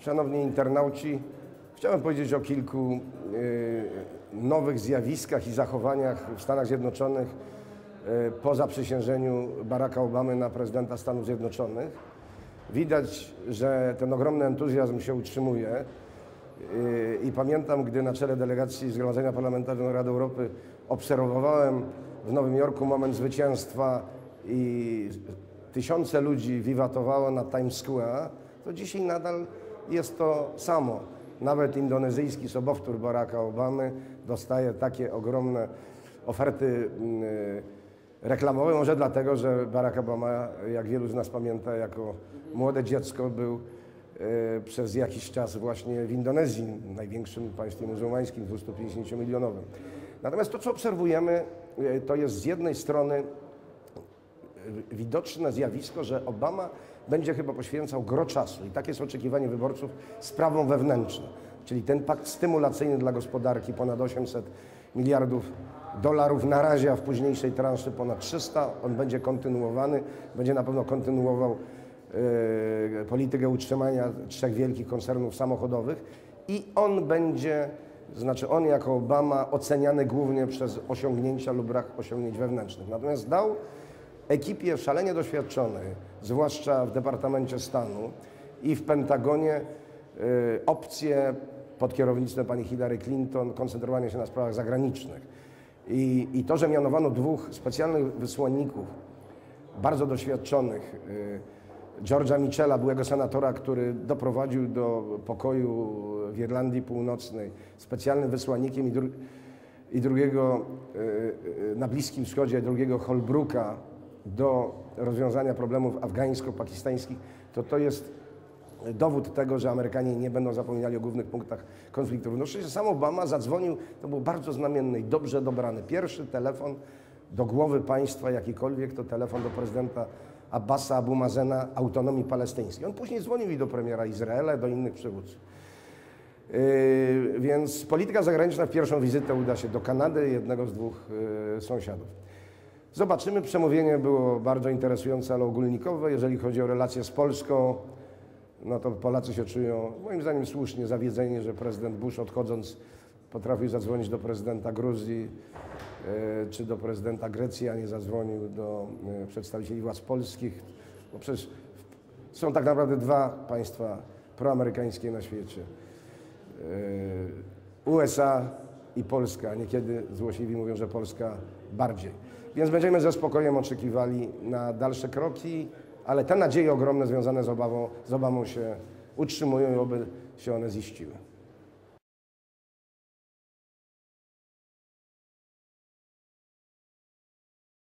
Szanowni internauci, chciałem powiedzieć o kilku y, nowych zjawiskach i zachowaniach w Stanach Zjednoczonych y, po zaprzysiężeniu Baracka Obamy na prezydenta Stanów Zjednoczonych. Widać, że ten ogromny entuzjazm się utrzymuje. Y, I pamiętam, gdy na czele delegacji Zgromadzenia Parlamentarnego Rady Europy obserwowałem w Nowym Jorku moment zwycięstwa i tysiące ludzi wiwatowało na Times Square, to dzisiaj nadal jest to samo. Nawet indonezyjski sobowtór Baracka Obamy dostaje takie ogromne oferty mm, reklamowe, może dlatego, że Barack Obama, jak wielu z nas pamięta, jako młode dziecko był e, przez jakiś czas właśnie w Indonezji, największym państwie muzułmańskim, 250-milionowym. Natomiast to, co obserwujemy, e, to jest z jednej strony widoczne zjawisko, że Obama będzie chyba poświęcał gro czasu i takie jest oczekiwanie wyborców sprawom wewnętrznym, czyli ten pakt stymulacyjny dla gospodarki ponad 800 miliardów dolarów na razie, a w późniejszej transzy ponad 300. On będzie kontynuowany, będzie na pewno kontynuował e, politykę utrzymania trzech wielkich koncernów samochodowych i on będzie, znaczy on jako Obama oceniany głównie przez osiągnięcia lub brak osiągnięć wewnętrznych. Natomiast dał ekipie szalenie doświadczonej, zwłaszcza w Departamencie Stanu i w Pentagonie, y, opcję pod kierownictwem pani Hillary Clinton koncentrowania się na sprawach zagranicznych. I, I to, że mianowano dwóch specjalnych wysłanników, bardzo doświadczonych, y, George'a Michela, byłego senatora, który doprowadził do pokoju w Irlandii Północnej, specjalnym wysłannikiem i, dru i drugiego y, na Bliskim Wschodzie, drugiego Holbrooka, do rozwiązania problemów afgańsko-pakistańskich, to to jest dowód tego, że Amerykanie nie będą zapominali o głównych punktach konfliktu. No przecież sam Obama zadzwonił, to był bardzo znamienny i dobrze dobrany pierwszy telefon do głowy państwa jakikolwiek, to telefon do prezydenta Abbasa Abu Mazena autonomii palestyńskiej. On później dzwonił i do premiera Izraela, do innych przywódców. Yy, więc polityka zagraniczna w pierwszą wizytę uda się do Kanady, jednego z dwóch yy, sąsiadów. Zobaczymy. Przemówienie było bardzo interesujące, ale ogólnikowe. Jeżeli chodzi o relacje z Polską, no to Polacy się czują, moim zdaniem słusznie, zawiedzeni, że prezydent Bush odchodząc potrafił zadzwonić do prezydenta Gruzji e, czy do prezydenta Grecji, a nie zadzwonił do e, przedstawicieli władz polskich. Bo przecież są tak naprawdę dwa państwa proamerykańskie na świecie. E, USA i Polska. Niekiedy złośliwi mówią, że Polska bardziej. Więc będziemy ze spokojem oczekiwali na dalsze kroki, ale te nadzieje ogromne związane z, obawą, z Obamą się utrzymują i oby się one ziściły.